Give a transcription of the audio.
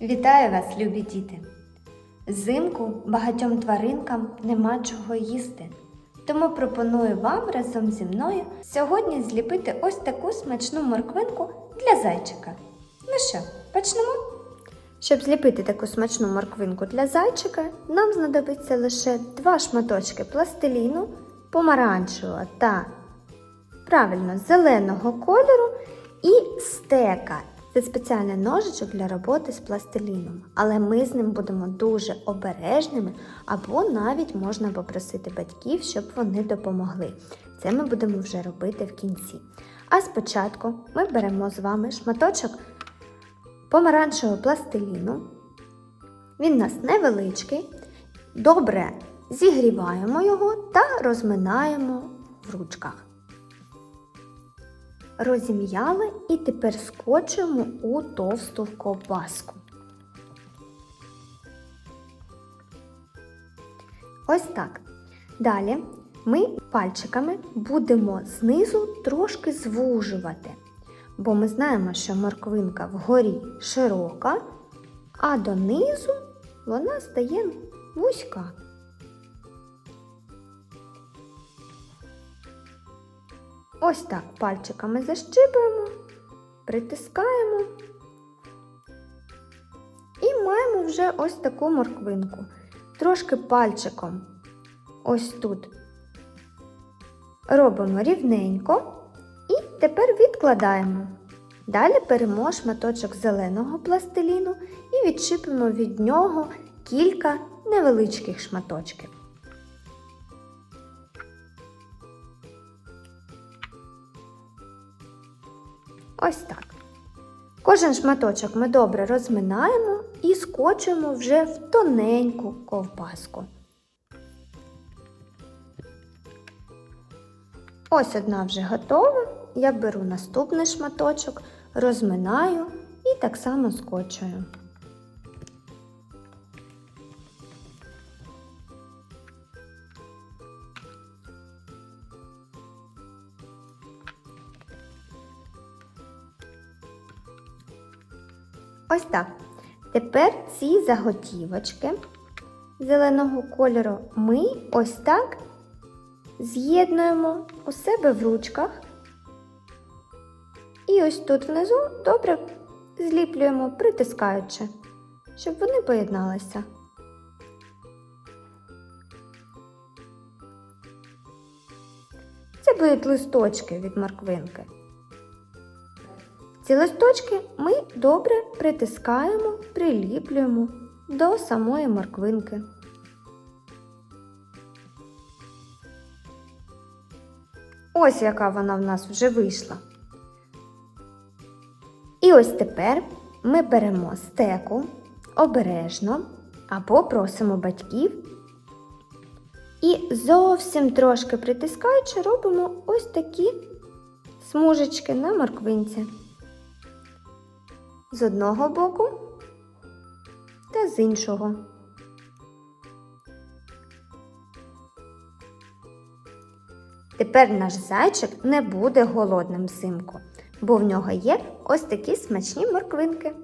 Вітаю вас, любі діти! Взимку багатьом тваринкам нема чого їсти. Тому пропоную вам разом зі мною сьогодні зліпити ось таку смачну морквинку для зайчика. Ну що, почнемо? Щоб зліпити таку смачну морквинку для зайчика, нам знадобиться лише два шматочки пластиліну, помаранчевого та правильно зеленого кольору і стека. Це спеціальний ножичок для роботи з пластиліном, але ми з ним будемо дуже обережними, або навіть можна попросити батьків, щоб вони допомогли. Це ми будемо вже робити в кінці. А спочатку ми беремо з вами шматочок помаранчевого пластиліну. Він у нас невеличкий. Добре зігріваємо його та розминаємо в ручках. Розім'яли і тепер скочуємо у товсту ковбаску. Ось так. Далі ми пальчиками будемо знизу трошки звужувати, бо ми знаємо, що морквинка вгорі широка, а донизу вона стає вузька. Ось так пальчиками защипуємо, притискаємо і маємо вже ось таку морквинку. Трошки пальчиком ось тут робимо рівненько і тепер відкладаємо. Далі беремо шматочок зеленого пластиліну і відчіпимо від нього кілька невеличких шматочків. Ось так. Кожен шматочок ми добре розминаємо і скочуємо вже в тоненьку ковбаску. Ось одна вже готова. Я беру наступний шматочок, розминаю і так само скочую. Ось так. Тепер ці заготівочки зеленого кольору ми ось так з'єднуємо у себе в ручках. І ось тут внизу добре зліплюємо, притискаючи, щоб вони поєдналися. Це будуть листочки від морквинки. Ці листочки ми добре притискаємо, приліплюємо до самої морквинки. Ось яка вона в нас вже вийшла. І ось тепер ми беремо стеку обережно або просимо батьків і зовсім трошки притискаючи, робимо ось такі смужечки на морквинці з одного боку та з іншого. Тепер наш зайчик не буде голодним взимку, бо в нього є ось такі смачні морквинки.